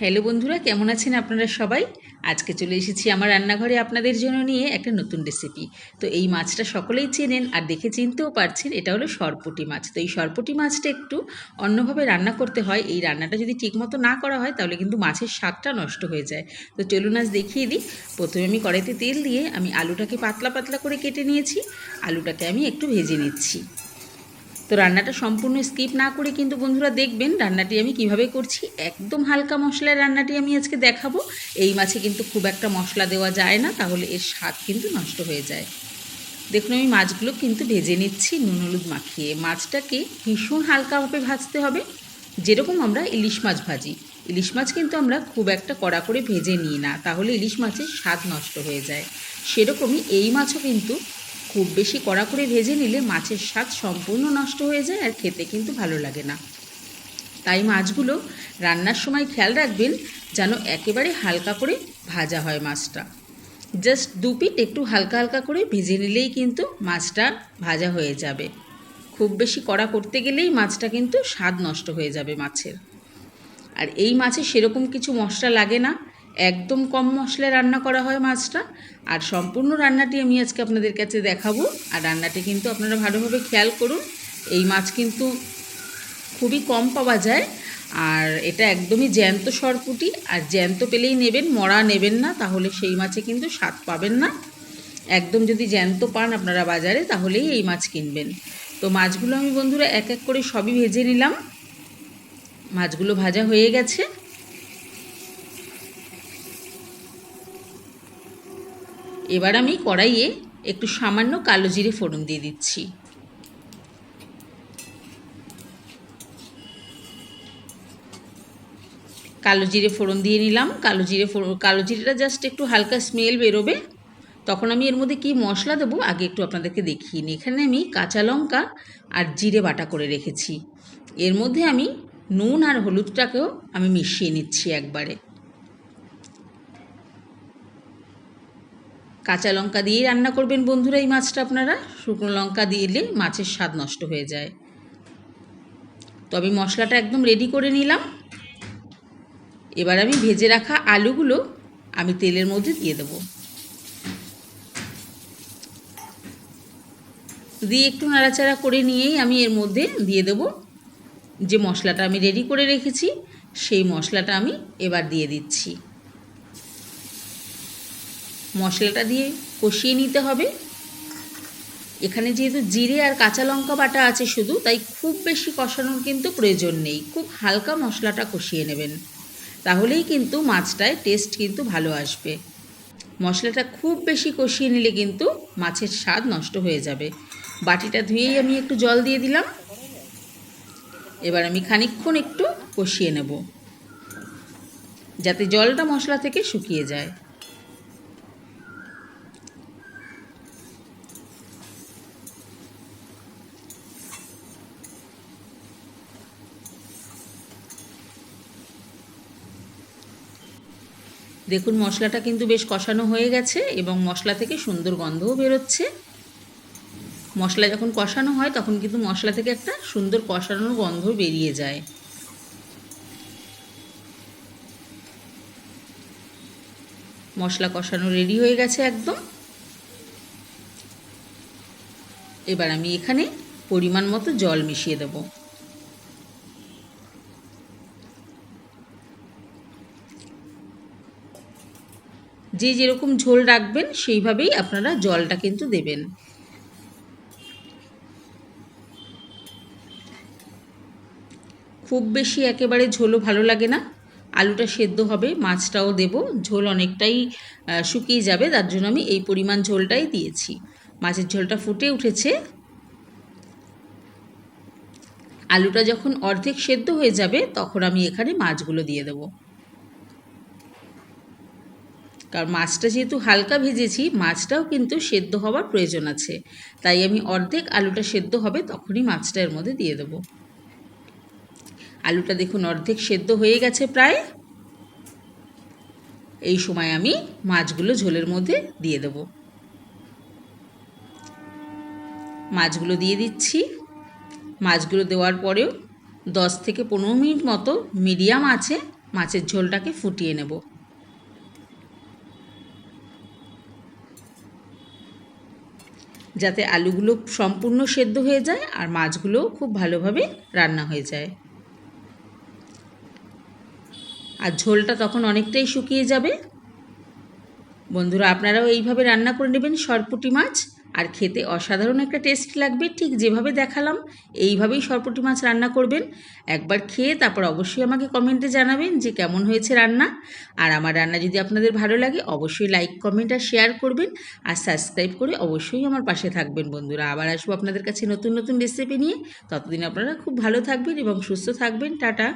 Hello বন্ধুরা, কেমন আছেন আপনারা সবাই? আজকে চলে এসেছি আমার রান্নাঘরে আপনাদের জন্য নিয়ে একটা নতুন রেসিপি তো এই মাছটা সকলেই চেনেন আর দেখে চিনতেও পারছেন, এটা হলো সরপুটি মাছ। তো এই সরপুটি মাছটা একটু অন্যভাবে রান্না করতে হয়, এই রান্নাটা যদি ঠিকমতো না করা হয় তাহলে কিন্তু মাছের স্বাদটা নষ্ট হয়ে যায়। তো চলুন আজ দেখিয়ে দিই। প্রথমে আমি কড়াইতে তেল দিয়ে আমি আলুটাকে পাতলা পাতলা করে কেটে নিয়েছি, আলুটাকে আমি একটু ভেজে নিচ্ছি। তো রান্নাটা সম্পূর্ণ স্কিপ না করে কিন্তু বন্ধুরা দেখবেন রান্নাটি আমি কীভাবে করছি। একদম হালকা মশলার রান্নাটি আমি আজকে দেখাবো। এই মাছে কিন্তু খুব একটা মশলা দেওয়া যায় না, তাহলে এর স্বাদ কিন্তু নষ্ট হয়ে যায়। দেখুন, আমি মাছগুলো কিন্তু ভেজে নিচ্ছি নুন হলুদ মাখিয়ে। মাছটাকে ভীষণ হালকাভাবে ভাজতে হবে। যেরকম আমরা ইলিশ মাছ ভাজি। ইলিশ মাছ কিন্তু আমরা খুব একটা কড়া করে ভেজে নিই না, তাহলে ইলিশ মাছের স্বাদ নষ্ট হয়ে যায়। সেরকমই এই মাছও কিন্তু খুব বেশি কড়া করে ভেজে নিলে মাছের স্বাদ সম্পূর্ণ নষ্ট হয়ে যায় আর খেতে কিন্তু ভালো লাগে না। তাই মাছগুলো রান্নার সময় খেয়াল রাখবেন যেন একেবারে হালকা করে ভাজা হয় মাছটা। জাস্ট দু পিট একটু হালকা হালকা করে ভেজে নিলেই কিন্তু মাছটা ভাজা হয়ে যাবে। খুব বেশি কড়া করতে গেলেই মাছটা কিন্তু স্বাদ নষ্ট হয়ে যাবে মাছের। আর এই মাছে সেরকম কিছু মশলা লাগে না। একদম কম মশলায় রান্না করা হয় মাছটা। আর সম্পূর্ণ রান্নাটি আমি আজকে আপনাদের কাছে দেখাবো। আর রান্নাটি কিন্তু আপনারা ভালোভাবে খেয়াল করুন, এই মাছ কিন্তু খুবই কম পাওয়া যায়। আর এটা একদমই জ্যান্ত সরপুটি, আর জ্যান্ত পেলেই নেবেন, মরা নেবেন না, তাহলে সেই মাছে কিন্তু স্বাদ পাবেন না। একদম যদি জ্যান্ত পান আপনারা বাজারে, তাহলেই এই মাছ কিনবেন। তো মাছগুলো আমি বন্ধুরা এক এক করে সবই ভেজে নিলাম। মাছগুলো ভাজা হয়ে গেছে। এবার আমি কড়াইয়ে একটু সামান্য কালো জিরে ফোড়ন দিয়ে দিচ্ছি। কালো জিরে ফোড়ন দিয়ে নিলাম। কালো জিরে ফোড়ন কালো জিরেটা জাস্ট একটু হালকা স্মেল বেরোবে। তখন আমি এর মধ্যে কি মশলা দেবো আগে একটু আপনাদেরকে দেখিয়ে নিই। এখানে আমি কাঁচা লঙ্কা আর জিরে বাটা করে রেখেছি। এর মধ্যে আমি নুন আর হলুদটাকেও আমি মিশিয়ে নিচ্ছি একবারে। কাঁচা লঙ্কা দিয়েই রান্না করবেন বন্ধুরা এই মাছটা আপনারা। শুকনো লঙ্কা দিলে মাছের স্বাদ নষ্ট হয়ে যায়। তো আমি মশলাটা একদম রেডি করে নিলাম। এবার আমি ভেজে রাখা আলুগুলো আমি তেলের মধ্যে দিয়ে দেবো। দিয়ে একটু নাড়াচাড়া করে নিয়েই আমি এর মধ্যে দিয়ে দেব যে মশলাটা আমি রেডি করে রেখেছি, সেই মশলাটা আমি এবার দিয়ে দিচ্ছি। মশলাটা দিয়ে কষিয়ে নিতে হবে। এখানে যেহেতু জিরে আর কাঁচা লঙ্কা বাটা আছে শুধু, তাই খুব বেশি কষানোর কিন্তু প্রয়োজন নেই। খুব হালকা মশলাটা কষিয়ে নেবেন। তাহলেই কিন্তু মাছটায় টেস্ট কিন্তু ভালো আসবে। মশলাটা খুব বেশি কষিয়ে নিলে কিন্তু মাছের স্বাদ নষ্ট হয়ে যাবে। বাটিটা ধুয়েই আমি একটু জল দিয়ে দিলাম। এবার আমি খানিকক্ষণ একটু কষিয়ে নেব। যাতে জলটা মশলা থেকে শুকিয়ে যায়। দেখুন, মশলাটা কিন্তু বেশ কষানো হয়ে গেছে এবং মশলা থেকে সুন্দর গন্ধও বেরোচ্ছে। মশলা যখন কষানো হয়, তখন কিন্তু মশলা থেকে একটা সুন্দর কষানোর গন্ধ বেরিয়ে যায়। মশলা কষানো রেডি হয়ে গেছে একদম। এবার আমি এখানে পরিমাণ মতো জল মিশিয়ে দেবো। যে যেরকম ঝোল রাখবেন, সেইভাবেই আপনারা জলটা কিন্তু দেবেন। খুব বেশি একেবারে ঝোলও ভালো লাগে না। আলুটা সেদ্ধ হবে, মাছটাও দেব। ঝোল অনেকটাই শুকিয়ে যাবে, তার জন্য আমি এই পরিমাণ ঝোলটাই দিয়েছি। মাছের ঝোলটা ফুটে উঠেছে। আলুটা যখন অর্ধেক সেদ্ধ হয়ে যাবে, তখন আমি এখানে মাছগুলো দিয়ে দেবো। কারণ মাছটা যেহেতু হালকা ভেজেছি, মাছটাও কিন্তু সেদ্ধ হওয়ার প্রয়োজন আছে। তাই আমি অর্ধেক আলুটা সেদ্ধ হবে, তখনই মাছটা এর মধ্যে দিয়ে দেবো। আলুটা দেখুন অর্ধেক সেদ্ধ হয়ে গেছে প্রায়। এই সময় আমি মাছগুলো ঝোলের মধ্যে দিয়ে দেব। মাছগুলো দিয়ে দিচ্ছি। মাছগুলো দেওয়ার পরেও দশ থেকে পনেরো মিনিট মতো মিডিয়াম আছে, মাছের ঝোলটাকে ফুটিয়ে নেব। যাতে আলুগুলো সম্পূর্ণ সেদ্ধ হয়ে যায় আর মাছগুলোও খুব ভালোভাবে রান্না হয়ে যায়। আর ঝোলটা তখন অনেকটাই শুকিয়ে যাবে। বন্ধুরা, আপনারাও এইভাবে রান্না করে নেবেন সরপুটি মাছ। আর খেতে অসাধারণ একটা টেস্ট লাগবে, ঠিক যেভাবে দেখালাম, এইভাবেই সরপুটি মাছ রান্না করবেন। একবার খেয়ে তারপর অবশ্যই আমাকে কমেন্টে জানাবেন যে কেমন হয়েছে রান্না। আর আমার রান্না যদি আপনাদের ভালো লাগে, অবশ্যই লাইক কমেন্ট আর শেয়ার করবেন। আর সাবস্ক্রাইব করে অবশ্যই আমার পাশে থাকবেন বন্ধুরা। আবার আসব আপনাদের কাছে নতুন নতুন রেসিপি নিয়ে। ততদিন আপনারা খুব ভালো থাকবেন এবং সুস্থ থাকবেন। টাটা।